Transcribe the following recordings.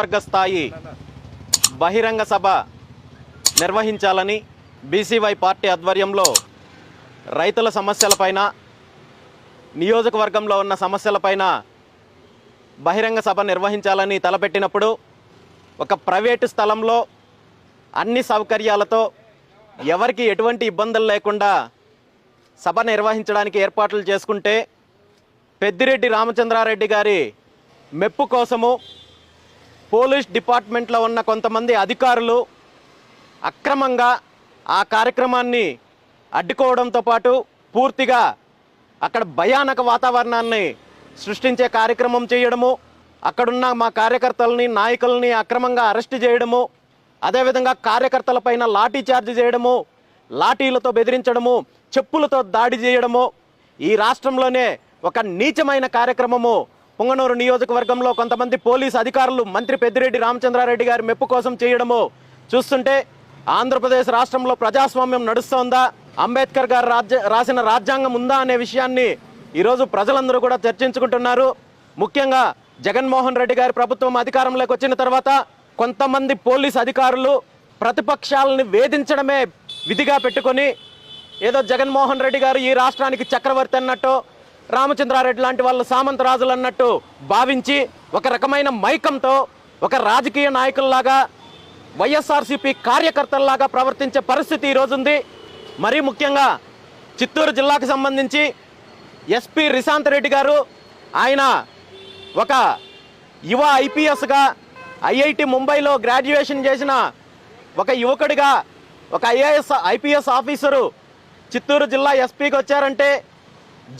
నియోజకవర్గ స్థాయి బహిరంగ సభ నిర్వహించాలని బీసీవై పార్టీ ఆధ్వర్యంలో రైతుల సమస్యలపైన నియోజకవర్గంలో ఉన్న సమస్యలపైన బహిరంగ సభ నిర్వహించాలని తలపెట్టినప్పుడు ఒక ప్రైవేటు స్థలంలో అన్ని సౌకర్యాలతో ఎవరికి ఎటువంటి ఇబ్బందులు లేకుండా సభ నిర్వహించడానికి ఏర్పాట్లు చేసుకుంటే పెద్దిరెడ్డి రామచంద్రారెడ్డి గారి మెప్పు కోసము పోలీస్ డిపార్ట్మెంట్లో ఉన్న కొంతమంది అధికారులు అక్రమంగా ఆ కార్యక్రమాన్ని అడ్డుకోవడంతో పాటు పూర్తిగా అక్కడ భయానక వాతావరణాన్ని సృష్టించే కార్యక్రమం చేయడము అక్కడున్న మా కార్యకర్తలని నాయకుల్ని అక్రమంగా అరెస్ట్ చేయడము అదేవిధంగా కార్యకర్తలపైన లాఠీ చార్జ్ చేయడము లాఠీలతో బెదిరించడము చెప్పులతో దాడి చేయడము ఈ రాష్ట్రంలోనే ఒక నీచమైన కార్యక్రమము పుంగనూరు నియోజకవర్గంలో కొంతమంది పోలీస్ అధికారులు మంత్రి పెద్దిరెడ్డి రామచంద్రారెడ్డి గారి మెప్పు కోసం చేయడము చూస్తుంటే ఆంధ్రప్రదేశ్ రాష్ట్రంలో ప్రజాస్వామ్యం నడుస్తోందా? అంబేద్కర్ గారు రాజ్య రాసిన రాజ్యాంగం ఉందా అనే విషయాన్ని ఈరోజు ప్రజలందరూ కూడా చర్చించుకుంటున్నారు. ముఖ్యంగా జగన్మోహన్ రెడ్డి గారి ప్రభుత్వం అధికారంలోకి వచ్చిన తర్వాత కొంతమంది పోలీస్ అధికారులు ప్రతిపక్షాలని వేధించడమే విధిగా పెట్టుకొని ఏదో జగన్మోహన్ రెడ్డి గారు ఈ రాష్ట్రానికి చక్రవర్తి అన్నట్టు రామచంద్రారెడ్డి లాంటి వాళ్ళు సామంతరాజులు అన్నట్టు భావించి ఒక రకమైన మైకంతో ఒక రాజకీయ నాయకుల్లాగా వైఎస్ఆర్సీపీ కార్యకర్తల్లాగా ప్రవర్తించే పరిస్థితి ఈరోజు ఉంది మరీ ముఖ్యంగా చిత్తూరు జిల్లాకు సంబంధించి ఎస్పీ రిశాంత్ రెడ్డి గారు ఆయన ఒక యువ ఐపీఎస్గా ఐఐటి ముంబైలో గ్రాడ్యుయేషన్ చేసిన ఒక యువకుడిగా ఒక ఐఏఎస్ ఐపీఎస్ ఆఫీసరు చిత్తూరు జిల్లా ఎస్పీకి వచ్చారంటే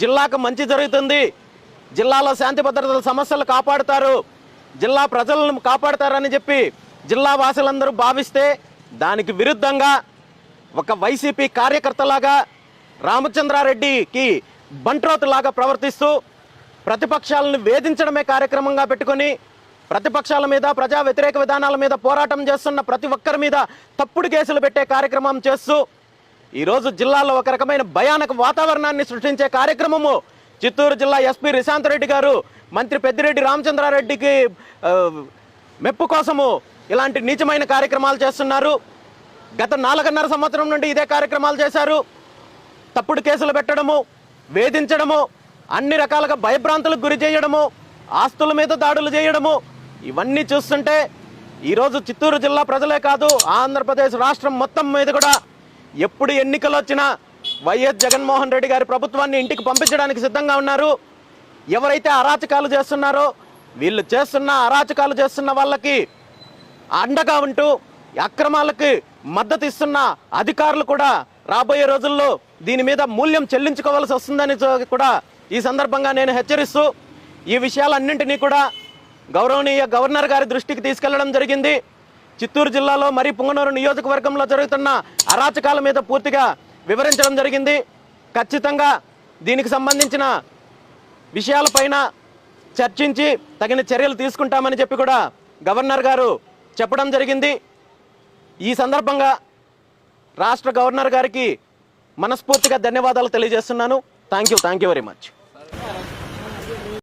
జిల్లాకు మంచి జరుగుతుంది. జిల్లాలో శాంతి భద్రతల సమస్యలు కాపాడుతారు. జిల్లా ప్రజలను కాపాడుతారని చెప్పి జిల్లా వాసులందరూ భావిస్తే దానికి విరుద్ధంగా ఒక వైసీపీ కార్యకర్తలాగా రామచంద్రారెడ్డికి బంట్రోతులాగా ప్రవర్తిస్తూ ప్రతిపక్షాలను వేధించడమే కార్యక్రమంగా పెట్టుకొని ప్రతిపక్షాల మీద ప్రజా వ్యతిరేక విధానాల మీద పోరాటం చేస్తున్న ప్రతి ఒక్కరి మీద తప్పుడు కేసులు పెట్టే కార్యక్రమం చేస్తూ ఈరోజు జిల్లాలో ఒక రకమైన భయానక వాతావరణాన్ని సృష్టించే కార్యక్రమము. చిత్తూరు జిల్లా ఎస్పీ రిశాంత్ రెడ్డి గారు మంత్రి పెద్దిరెడ్డి రామచంద్రారెడ్డికి మెప్పు కోసము ఇలాంటి నీచమైన కార్యక్రమాలు చేస్తున్నారు. గత నాలుగున్నర సంవత్సరం నుండి ఇదే కార్యక్రమాలు చేశారు. తప్పుడు కేసులు పెట్టడము వేధించడము అన్ని రకాలుగా భయభ్రాంతులకు గురి చేయడము ఆస్తుల మీద దాడులు చేయడము ఇవన్నీ చూస్తుంటే ఈరోజు చిత్తూరు జిల్లా ప్రజలే కాదు ఆంధ్రప్రదేశ్ రాష్ట్రం మొత్తం మీద కూడా ఎప్పుడు ఎన్నికలు వచ్చినా వైఎస్ జగన్మోహన్ రెడ్డి గారి ప్రభుత్వాన్ని ఇంటికి పంపించడానికి సిద్ధంగా ఉన్నారు. ఎవరైతే అరాచకాలు చేస్తున్నారో వీళ్ళు చేస్తున్న అరాచకాలు చేస్తున్న వాళ్ళకి అండగా ఉంటూ అక్రమాలకి మద్దతు ఇస్తున్న అధికారులు కూడా రాబోయే రోజుల్లో దీని మీద మూల్యం చెల్లించుకోవాల్సి వస్తుందని కూడా ఈ సందర్భంగా నేను హెచ్చరిస్తూ ఈ విషయాలన్నింటినీ కూడా గౌరవనీయ గవర్నర్ గారి దృష్టికి తీసుకెళ్ళడం జరిగింది. చిత్తూరు జిల్లాలో మరి పుంగనూరు నియోజకవర్గంలో జరుగుతున్న అరాచకాల మీద పూర్తిగా వివరించడం జరిగింది. ఖచ్చితంగా దీనికి సంబంధించిన విషయాలపైన చర్చించి తగిన చర్యలు తీసుకుంటామని చెప్పి కూడా గవర్నర్ గారు చెప్పడం జరిగింది. ఈ సందర్భంగా రాష్ట్ర గవర్నర్ గారికి మనస్ఫూర్తిగా ధన్యవాదాలు తెలియజేస్తున్నాను. Thank you thank you very much